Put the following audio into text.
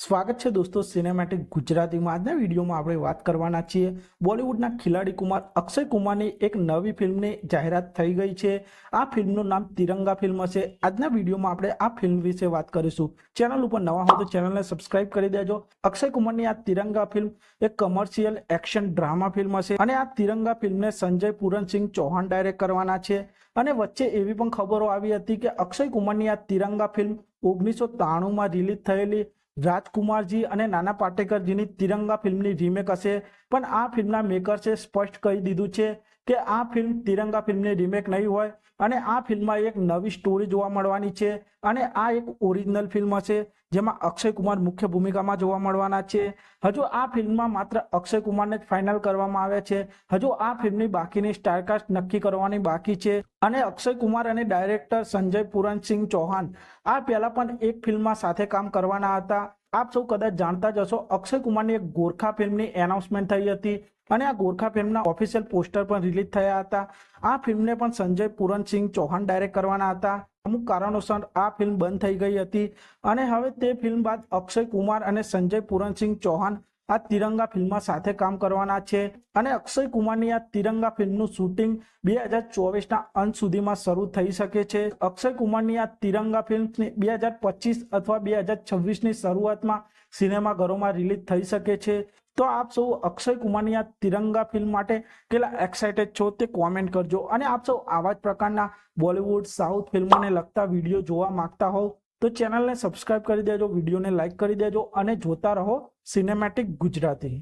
સ્વાગત છે દોસ્તો સિનેમેટિક ગુજરાતીમાં. આજના વિડીયોમાં આપણે વાત કરવાના છીએ બોલિવૂડના ખિલાડી કુમાર અક્ષય કુમારની એક નવી ફિલ્મની જાહેરાત થઈ ગઈ છે. આ ફિલ્મનું નામ તિરંગા ફિલ્મ હશે. આજના વિડીયોમાં આપણે આ ફિલ્મ વિશે વાત કરીશું. ચેનલ ઉપર નવા હો તો ચેનલને સબસ્ક્રાઇબ કરી દેજો. અક્ષય કુમારની આ તિરંગા ફિલ્મ એક કમર્શિયલ એક્શન ડ્રામા ફિલ્મ હશે અને આ તિરંગા ફિલ્મને સંજય પૂરનસિંહ ચૌહાણ ડાયરેક્ટ કરવાના છે. અને વચ્ચે એવી પણ ખબરો આવી હતી કે અક્ષય કુમારની આ તિરંગા ફિલ્મ ઓગણીસો ત્રાણુંમાં રિલીઝ થયેલી રાજકુમારજી અને નાના પાટેકરજીની તિરંગા ફિલ્મની રીમેક હશે. પણ આ ફિલ્મના મેકર્સે સ્પષ્ટ કહી દીધું છે કે આ ફિલ્મ તિરંગા ફિલ્મની રીમેક નહીં હોય અને આ ફિલ્મમાં એક નવી સ્ટોરી જોવા મળવાની છે અને આ એક ઓરિજિનલ ફિલ્મ હશે. જેમાં અક્ષય કુમાર મુખ્ય ભૂમિકામાં જોવા મળવાના છે. હજુ આ ફિલ્મમાં માત્ર અક્ષય કુમારને જ ફાઇનલ કરવામાં આવ્યા છે. હજુ આ ફિલ્મની બાકીની સ્ટારકાસ્ટ નક્કી કરવાની બાકી છે અને અક્ષય કુમાર અને ડાયરેક્ટર સંજય પૂરનસિંહ ચૌહાણ આ પહેલા પણ એક ફિલ્મમાં સાથે કામ કરવાના હતા. આપ સૌ કદાચ જાણતા જ હશો, અક્ષય કુમારની એક ગોરખા ફિલ્મની એનાઉન્સમેન્ટ થઈ હતી. અને આ ગોરખા ફિલ્મના ઓફિશિયલ પોસ્ટર પણ રિલીઝ થયા હતા. આ ફિલ્મને પણ સંજય પૂરનસિંહ ચૌહાણ ડાયરેક્ટ કરવાના હતા. અમુક કારણોસર આ ફિલ્મ બંધ થઈ ગઈ હતી અને હવે તે ફિલ્મ બાદ અક્ષય કુમાર અને સંજય પૂરનસિંહ ચૌહાણ આ તિરંગા ફિલ્મમાં સાથે કામ કરવાના છે અને અક્ષય કુમારની આ તિરંગા ફિલ્મનું શૂટિંગ બે હજાર ચોવીસના અંત સુધીમાં શરૂ થઈ શકે છે. અક્ષય કુમારની આ તિરંગા ફિલ્મ બે હજાર પચીસ અથવા બે હજાર છવ્વીસની શરૂઆતમાં સિનેમાઘરોમાં રિલીઝ થઈ શકે છે. તો આપ સૌ અક્ષય કુમારની આ તિરંગા ફિલ્મ માટે કેટલા એક્સાઇટેડ છો તે કોમેન્ટ કરજો. અને આપ સૌ આવા જ પ્રકારના બોલિવૂડ સાઉથ ફિલ્મોને લગતા વીડિયો જોવા માંગતા હોવ તો ચેનલને સબસ્ક્રાઇબ કરી દેજો વિડીયોને લાઇક કરી દેજો અને જોતા રહો સિનેમેટિક ગુજરાતી.